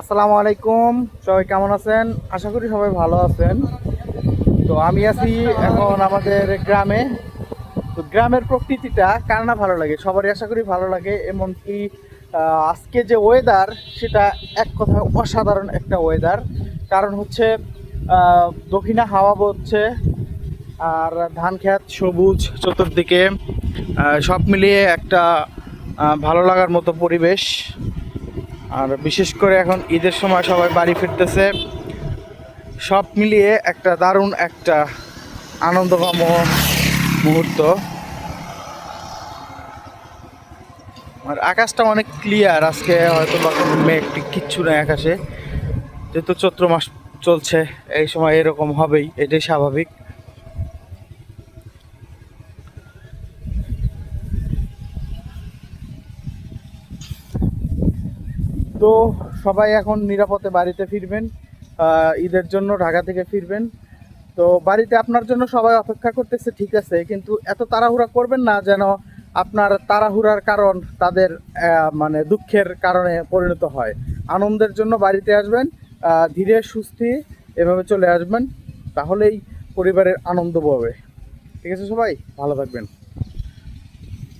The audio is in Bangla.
আসসালামু আলাইকুম। সবাই কেমন আছেন? আশা করি সবাই ভালো আছেন। তো আমি আছি এখন আমাদের গ্রামে। তো গ্রামের প্রকৃতিটা কার না ভালো লাগে? সবারই আশা করি ভালো লাগে। এমনকি আজকে যে ওয়েদার সেটা এক কথা অসাধারণ একটা ওয়েদার কারণ হচ্ছে দক্ষিণা হাওয়া বচ্ছে আর ধান খেত সবুজ চতুর্দিকে। সব মিলিয়ে একটা ভালো লাগার মতো পরিবেশ। আর বিশেষ করে এখন ঈদের সময় সবাই বাড়ি ফিরতেছে। সব মিলিয়ে একটা দারুণ একটা আনন্দঘম মুহূর্ত। আর আকাশটা অনেক ক্লিয়ার আজকে হয়তো বা কোনো কিচ্ছু নেই আকাশে। যেহেতু চৈত্র মাস চলছে, এই সময় এরকম হবেই, এটাই স্বাভাবিক। তো সবাই এখন নিরাপদে বাড়িতে ফিরবেন ঈদের জন্য ঢাকা থেকে ফিরবেন। তো বাড়িতে আপনার জন্য সবাই অপেক্ষা করতেছে, ঠিক আছে, কিন্তু এত তাড়াহুড়া করবেন না যেন আপনার তাড়াহুড়ার কারণ তাদের মানে দুঃখের কারণে পরিণত হয়। আনন্দের জন্য বাড়িতে আসবেন ধীরে সুস্থে এভাবে চলে আসবেন, তাহলেই পরিবারের আনন্দ পাবে। ঠিক আছে সবাই, ভালো থাকবেন।